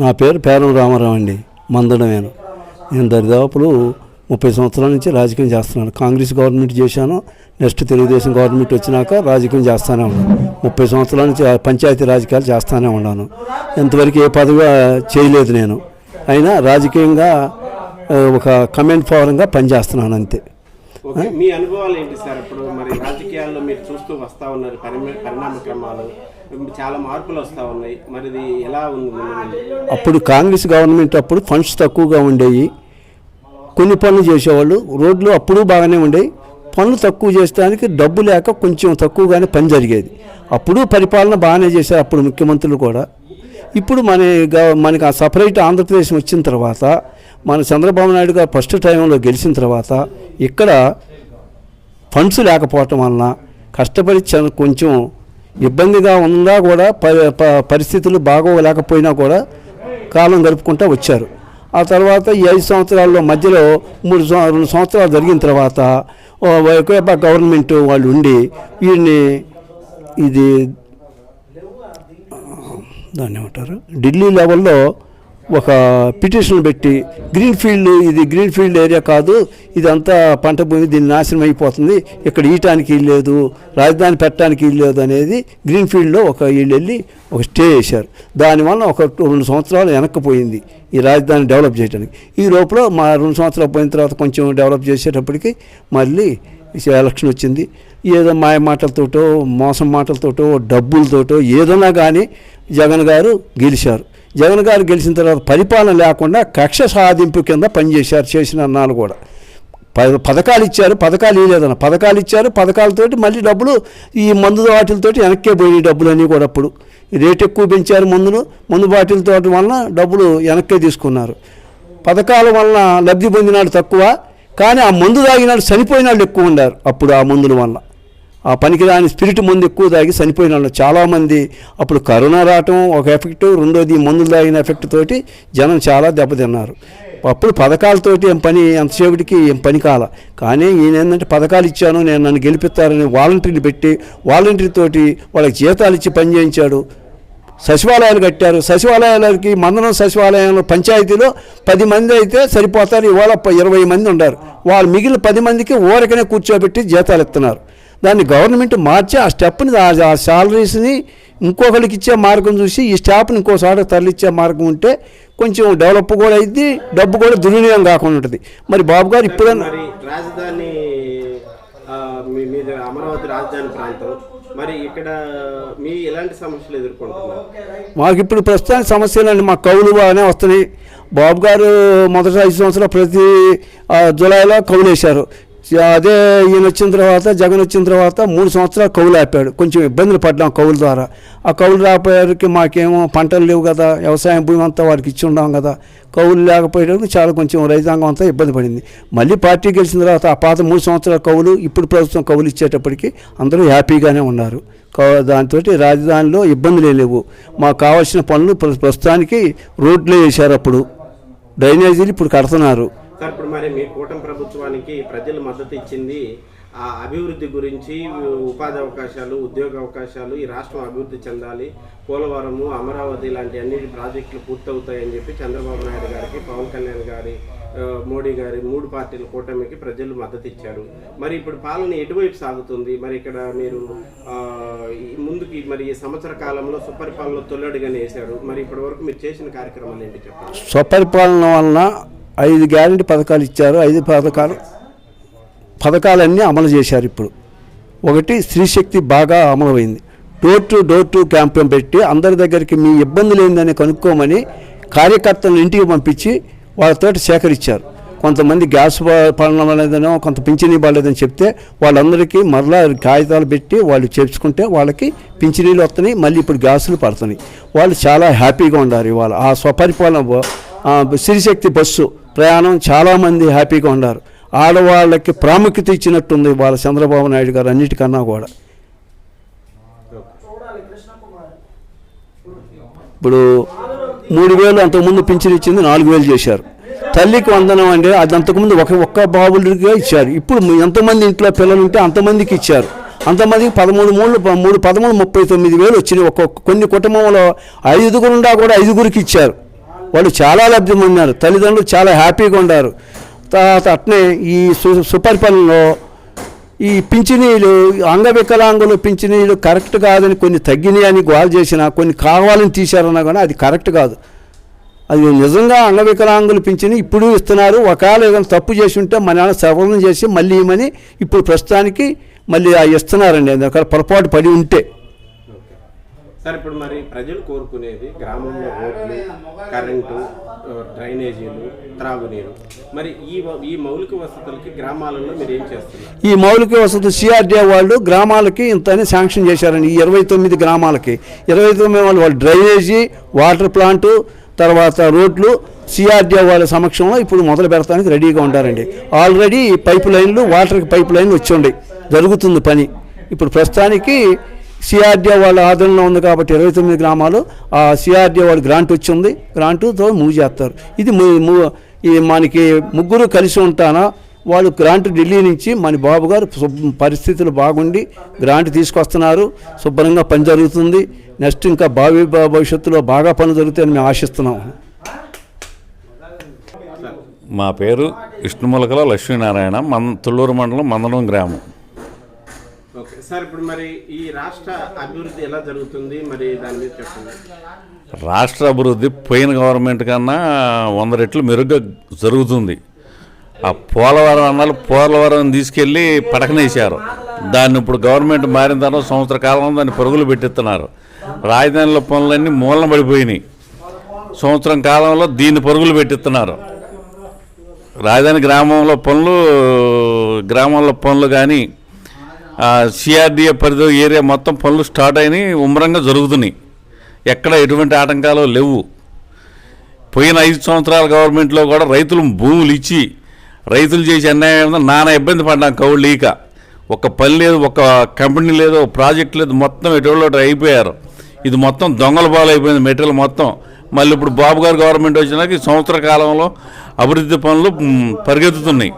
నా పేరు పేరం రామారావు అండి. మందడమేను నేను. దరిదాపులు ముప్పై సంవత్సరాల నుంచి రాజకీయం చేస్తున్నాను. కాంగ్రెస్ గవర్నమెంట్ చేశాను. నెక్స్ట్ తెలుగుదేశం గవర్నమెంట్ వచ్చినాక రాజకీయం చేస్తూనే ఉన్నాను. ముప్పై సంవత్సరాల నుంచి పంచాయతీ రాజకీయాలు చేస్తూనే ఉన్నాను. ఇంతవరకు ఏ పదవి చేయలేదు నేను. అయినా రాజకీయంగా ఒక కమెంట్ ఫారంగా పనిచేస్తున్నాను అంతే. మీ అనుభవాలు ఏంటి సార్? ఇప్పుడు మరి రాజకీయాల్లో మీరు చూస్తూ వస్తూ ఉన్నారు పరిణామ క్రమాలు. చాలా మార్పులు వస్తూ ఉన్నాయి. మరి ఇది ఎలా ఉంది? అప్పుడు కాంగ్రెస్ గవర్నమెంట్ అప్పుడు ఫండ్స్ తక్కువగా ఉండేవి. కొన్ని పనులు చేసేవాళ్ళు. రోడ్లు అప్పుడు బాగానే ఉండేవి. పనులు తక్కువ చేసడానికి డబ్బు లేక కొంచెం తక్కువగానే పని జరిగేది. అప్పుడు పరిపాలన బాగానే చేశారు అప్పుడు ముఖ్యమంత్రులు కూడా. ఇప్పుడు మన మనకి ఆ సపరేట్ ఆంధ్రప్రదేశ్ వచ్చిన తర్వాత మన చంద్రబాబు నాయుడు గారు ఫస్ట్ టైంలో గెలిచిన తర్వాత ఇక్కడ ఫండ్స్ లేకపోవటం వలన కష్టపడి చ- కొంచెం ఇబ్బందిగా ఉన్నా కూడా ప- ప- పరిస్థితులు బాగోలేకపోయినా కూడా కాలం గడుపుకుంటూ వచ్చారు. ఆ తర్వాత ఈ ఐదు సంవత్సరాల్లో మధ్యలో మూడు రెండు సంవత్సరాలు జరిగిన తర్వాత ఎక్కువ గవర్నమెంట్ వాళ్ళు ఉండి వీడిని ఇది దాన్ని ఏమంటారు? ఢిల్లీ లెవెల్లో ఒక పిటిషన్ పెట్టి గ్రీన్ ఫీల్డ్ ఇది గ్రీన్ ఫీల్డ్ ఏరియా కాదు ఇదంతా పంట భూమి దీన్ని నాశనం అయిపోతుంది ఇక్కడ ఈయటానికి ఇల్లు లేదు రాజధాని పెట్టడానికి ఇల్లు లేదు అనేది గ్రీన్ ఫీల్డ్లో ఒక వీళ్ళు వెళ్ళి ఒక స్టే చేశారు. దానివల్ల ఒక రెండు సంవత్సరాలు వెనక్కిపోయింది ఈ రాజధాని డెవలప్ చేయడానికి ఈ లోపల మా రెండు సంవత్సరాలు పోయిన తర్వాత కొంచెం డెవలప్ చేసేటప్పటికి మళ్ళీ ఎలక్షన్ వచ్చింది. ఏదో మాయ మాటలతోటో మోసం మాటలతోటో డబ్బులతోటో ఏదైనా కానీ జగన్ గారు గెలిచారు. జగన్ గారు గెలిచిన తర్వాత పరిపాలన లేకుండా కక్ష సాధింపు కింద పనిచేశారు చేసిన అన్నాను కూడా. ప- పథకాలు ఇచ్చారు పథకాలు ఇవ్వలేదన్న పథకాలు ఇచ్చారు పథకాలతోటి మళ్ళీ డబ్బులు ఈ మందు వాటిలతోటి వెనక్కే పోయినాయి డబ్బులు అన్నీ కూడా అప్పుడు. రేట్ ఎక్కువ పెంచారు మందులు మందు బాటిలతో వలన డబ్బులు వెనక్కే తీసుకున్నారు. పథకాల వలన లబ్ధి పొందినాడు తక్కువ కానీ ఆ మందు తాగినాడు చనిపోయిన వాళ్ళు ఎక్కువ ఉన్నారు అప్పుడు ఆ మందుల వల్ల ఆ పనికిరాని స్పిరిట్ మందు ఎక్కువ తాగి చనిపోయిన వాళ్ళు చాలామంది అప్పుడు కరోనా రావటం ఒక ఎఫెక్ట్ రెండోది మందులు తాగిన ఎఫెక్ట్ తోటి జనం చాలా దెబ్బతిన్నారు. అప్పుడు పథకాలతోటి ఏం పని ఎంతసేపటికి ఏం పని కాల. కానీ నేను ఏంటంటే పథకాలు ఇచ్చాను నేను నన్ను గెలిపిస్తారని వాలంటీర్లు పెట్టి వాలంటీర్ తోటి వాళ్ళకి జీతాలు ఇచ్చి పని చేయించాడు. సచివాలయాలు కట్టారు. సచివాలయాలకి మందనం సచివాలయంలో పంచాయతీలో పది మంది అయితే సరిపోతారు. ఇవాళ ఇరవై మంది ఉన్నారు. వాళ్ళు మిగిలిన పది మందికి ఊరకనే కూర్చోబెట్టి జీతాలు ఇస్తున్నారు. దాన్ని గవర్నమెంట్ మార్చి ఆ స్టెప్ని ఆ- శాలరీస్ని ఇంకొకరికి ఇచ్చే మార్గం చూసి ఈ స్టాఫ్ని ఇంకోసారి తరలిచ్చే మార్గం ఉంటే కొంచెం డెవలప్ కూడా అయింది డబ్బు కూడా దుర్వినియోగం కాకుండా ఉంటుంది. మరి బాబు గారు ఇప్పుడన్నా మరి రాజధాని అమరావతి రాజధాని ప్రాంతం మరి ఇక్కడ మీ ఎలాంటి సమస్యలు ఎదుర్కొంటున్నారు? మాకు ఇప్పుడు ప్రస్తుతానికి సమస్యలు అండి మా కౌలు బాగానే వస్తున్నాయి. బాబు గారు మొదటి ఐదు సంవత్సరాలు ప్రతి జూలైలో కౌలు వేశారు అదే ఈయన వచ్చిన తర్వాత జగన్ వచ్చిన తర్వాత మూడు సంవత్సరాలు కౌలు ఆపాడు. కొంచెం ఇబ్బందులు పడ్డాం కౌలు ద్వారా. ఆ కౌలు రాపోయేకి మాకేమో పంటలు లేవు కదా వ్యవసాయం భూమి అంతా వారికి ఇచ్చి ఉన్నాం కదా. కౌలు లేకపోయేటప్పుడు చాలా కొంచెం రైతాంగం అంతా ఇబ్బంది పడింది. మళ్ళీ పార్టీ గెలిచిన తర్వాత ఆ పాత మూడు సంవత్సరాల కౌలు ఇప్పుడు ప్రభుత్వం కౌలు ఇచ్చేటప్పటికి అందరూ హ్యాపీగానే ఉన్నారు. దాంతో రాజధానిలో ఇబ్బందులు లేవు. మాకు కావాల్సిన పనులు ప్ర- ప్రస్తుతానికి రోడ్లే వేశారు అప్పుడు. డ్రైనేజీలు ఇప్పుడు కడుతున్నారు. సార్ ఇప్పుడు మరి మీ కూటమి ప్రభుత్వానికి ప్రజలు మద్దతు ఇచ్చింది ఆ అభివృద్ధి గురించి ఉపాధి అవకాశాలు ఉద్యోగ అవకాశాలు ఈ రాష్ట్రం అభివృద్ధి చెందాలి. పోలవరము అమరావతి లాంటి అన్ని ప్రాజెక్టులు పూర్తవుతాయని చెప్పి చంద్రబాబు నాయుడు గారికి పవన్ కళ్యాణ్ గారి మోడీ గారి మూడు పార్టీల కూటమికి ప్రజలు మద్దతు ఇచ్చారు. మరి ఇప్పుడు పాలన ఎటువైపు సాగుతుంది? మరి ఇక్కడ మీరు ముందుకి మరి ఈ సంవత్సర కాలంలో సుపరిపాలన తొల్లడిగానే వేశారు. మరి ఇప్పటి వరకు మీరు చేసిన కార్యక్రమాలు ఏంటి చెప్పండి? సుపరిపాలన వలన ఐదు గ్యారెంటీ పథకాలు ఇచ్చారు ఐదు పథకాలు. పథకాలన్నీ అమలు చేశారు ఇప్పుడు. ఒకటి స్త్రీశక్తి బాగా అమలమైంది. Door to door to campaign పెట్టి అందరి దగ్గరికి మీ ఇబ్బందులు ఏందని కనుక్కోమని కార్యకర్తలను ఇంటికి పంపించి వాళ్ళతో సేకరించారు. కొంతమంది గ్యాస్ పాలన లేదనో కొంత పింఛనీ పడలేదని చెప్తే వాళ్ళందరికీ మరలా కాగితాలు పెట్టి వాళ్ళు చేర్చుకుంటే వాళ్ళకి పింఛనీలు వస్తున్నాయి మళ్ళీ ఇప్పుడు గ్యాసులు పడుతున్నాయి. వాళ్ళు చాలా హ్యాపీగా ఉండారు ఇవాళ. ఆ స్వపరిపాలన బ- సిరిశక్తి బస్సు ప్రయాణం చాలామంది హ్యాపీగా ఉన్నారు. ఆడవాళ్ళకి ప్రాముఖ్యత ఇచ్చినట్టుంది వాళ్ళ చంద్రబాబు నాయుడు గారు అన్నిటికన్నా కూడా. ఇప్పుడు మూడు వేలు అంతకుముందు పింఛన్ ఇచ్చింది నాలుగు వేలు చేశారు. తల్లికి వందనం అంటే అది అంతకుముందు ఒక ఒక్క బాబులకే ఇచ్చారు. ఇప్పుడు ఎంతమంది ఇంట్లో పిల్లలు ఉంటే అంతమందికి ఇచ్చారు. అంతమందికి పదమూడు మూడు మూడు పదమూడు ముప్పై తొమ్మిది వేలు వచ్చినాయి. ఒక్కొక్క కొన్ని కుటుంబంలో ఐదుగురుండా కూడా ఐదుగురికి ఇచ్చారు. వాళ్ళు చాలా లబ్ధి పొందారు తల్లిదండ్రులు చాలా హ్యాపీగా ఉన్నారు తర్వాత అట్నే ఈ సు సుపరిపాలనలో ఈ పింఛనీలు అంగవికలాంగులు పింఛనీలు కరెక్ట్ కాదని కొన్ని తగ్గినాయి అని గోల్ చేసినా కొన్ని కావాలని తీశారన్నా కానీ అది కరెక్ట్ కాదు. అది నిజంగా అంగవికలాంగులు పింఛని ఇప్పుడు ఇస్తున్నారు. ఒకవేళ ఏదైనా తప్పు చేసి ఉంటే మన నాన్న సవరణ చేసి మళ్ళీ ఇవ్వమని ఇప్పుడు ప్రస్తుతానికి మళ్ళీ ఆ ఇస్తున్నారండి. అక్కడ పొరపాటు పడి ఉంటే. సార్ ఇప్పుడు మరి ప్రజలు కోరుకునేది గ్రామంలో రోడ్లు కరెంటు డ్రైనేజీలు త్రాగునీరు. మరి ఈ ఈ మౌలిక వసతులకి గ్రామాలలో మీరు ఏం చేస్తున్నారు? ఈ మౌలిక వసతులు సిఆర్డీఏ వాళ్ళు గ్రామాలకి ఇంతని శాంక్షన్ చేశారండి. ఈ ఇరవై తొమ్మిది గ్రామాలకి. ఇరవై తొమ్మిది వాళ్ళు వాళ్ళు డ్రైనేజీ వాటర్ ప్లాంటు తర్వాత రోడ్లు సిఆర్డీఏ వాళ్ళ సమక్షంలో ఇప్పుడు మొదలు పెడతానికి రెడీగా ఉంటారండి ఆల్రెడీ పైప్ లైన్లు వాటర్కి పైప్ లైన్లు వచ్చి జరుగుతుంది పని. ఇప్పుడు ప్రస్తుతానికి సిఆర్డీఏ వాళ్ళ ఆధీనంలో ఉంది కాబట్టి ఇరవై తొమ్మిది గ్రామాలు ఆ సిఆర్డీఏ వాళ్ళు గ్రాంట్ వచ్చింది. గ్రాంటుతో మూవ్ చేస్తారు. ఇది ఈ మనకి ముగ్గురు కలిసి ఉంటానా వాళ్ళు గ్రాంట్ ఢిల్లీ నుంచి మన బాబు గారు పరిస్థితులు బాగుండి గ్రాంట్ తీసుకొస్తున్నారు. శుభ్రంగా పని జరుగుతుంది. నెక్స్ట్ ఇంకా భావి భవిష్యత్తులో బాగా పని జరుగుతాయని మేము ఆశిస్తున్నాం. మా పేరు విష్ణుములకల లక్ష్మీనారాయణ మన్ తుళ్ళూరు మండలం మందడం గ్రామం. సార్ ఇప్పుడు మరి ఈ రాష్ట్ర అభివృద్ధి ఎలా జరుగుతుంది? మరి దాని మీద చెప్పండి. రాష్ట్ర అభివృద్ధి పోయిన గవర్నమెంట్ కన్నా వంద రెట్లు మెరుగ్గా జరుగుతుంది. ఆ పోలవరం అన్నాలు పోలవరం తీసుకెళ్ళి పడకనేశారు దాన్ని ఇప్పుడు గవర్నమెంట్ మారిన తర్వాత సంవత్సర కాలంలో దాన్ని పరుగులు పెట్టిస్తున్నారు. రాజధానిలో పనులన్నీ మూలన పడిపోయినాయి. సంవత్సరం కాలంలో దీన్ని పరుగులు పెట్టిస్తున్నారు. రాజధాని గ్రామంలో పనులు గ్రామంలో పనులు కానీ సిఆర్డిఏ పరిధి ఏరియా మొత్తం పనులు స్టార్ట్ అయినాయి ఉమ్మరంగా జరుగుతున్నాయి. ఎక్కడ ఎటువంటి ఆటంకాలు లేవు. పోయిన ఐదు సంవత్సరాల గవర్నమెంట్లో కూడా రైతులు భూములు ఇచ్చి రైతులు చేసే అన్యాయం నానా ఇబ్బంది పడ్డాం కౌలు లేక. ఒక పని లేదు ఒక కంపెనీ లేదు ఒక ప్రాజెక్ట్ లేదు మొత్తం ఎటువంటి అయిపోయారు. ఇది మొత్తం దొంగల బాలు అయిపోయింది మెటీరియల్ మొత్తం. మళ్ళీ ఇప్పుడు బాబు గారు గవర్నమెంట్ వచ్చినాక ఈ సంవత్సర కాలంలో అభివృద్ధి పనులు పరిగెత్తుతున్నాయి.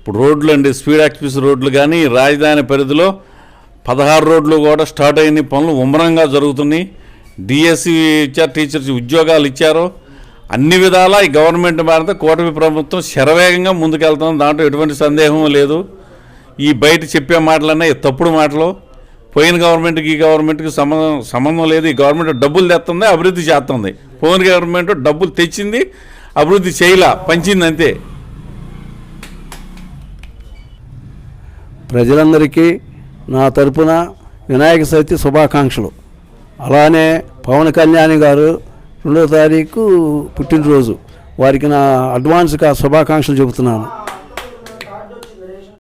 ఇప్పుడు రోడ్లు అండి స్పీడ్ యాక్టివిస్ రోడ్లు కానీ రాజధాని పరిధిలో పదహారు రోడ్లు కూడా స్టార్ట్ అయిన పనులు ఉమ్మరంగా జరుగుతున్నాయి. డిఎస్సి ఇచ్చారు టీచర్స్ ఉద్యోగాలు ఇచ్చారు. అన్ని విధాలా ఈ గవర్నమెంట్ మారితే కూటమి ప్రభుత్వం శరవేగంగా ముందుకెళ్తుంది. దాంట్లో ఎటువంటి సందేహం లేదు. ఈ బయట చెప్పే మాటలన్నా తప్పుడు మాటలు. పోయిన గవర్నమెంట్కి ఈ గవర్నమెంట్కి సంబంధం సంబంధం లేదు. ఈ గవర్నమెంట్ డబ్బులు తెస్తుంది అభివృద్ధి చేస్తుంది. పోయిన గవర్నమెంట్ డబ్బులు తెచ్చింది అభివృద్ధి చేయలా పంచింది అంతే. ప్రజలందరికీ నా తరపున వినాయక చవితి శుభాకాంక్షలు. అలానే పవన్ కళ్యాణ్ గారు రెండో తారీఖు పుట్టినరోజు. వారికి నా అడ్వాన్స్గా శుభాకాంక్షలు చెబుతున్నాను.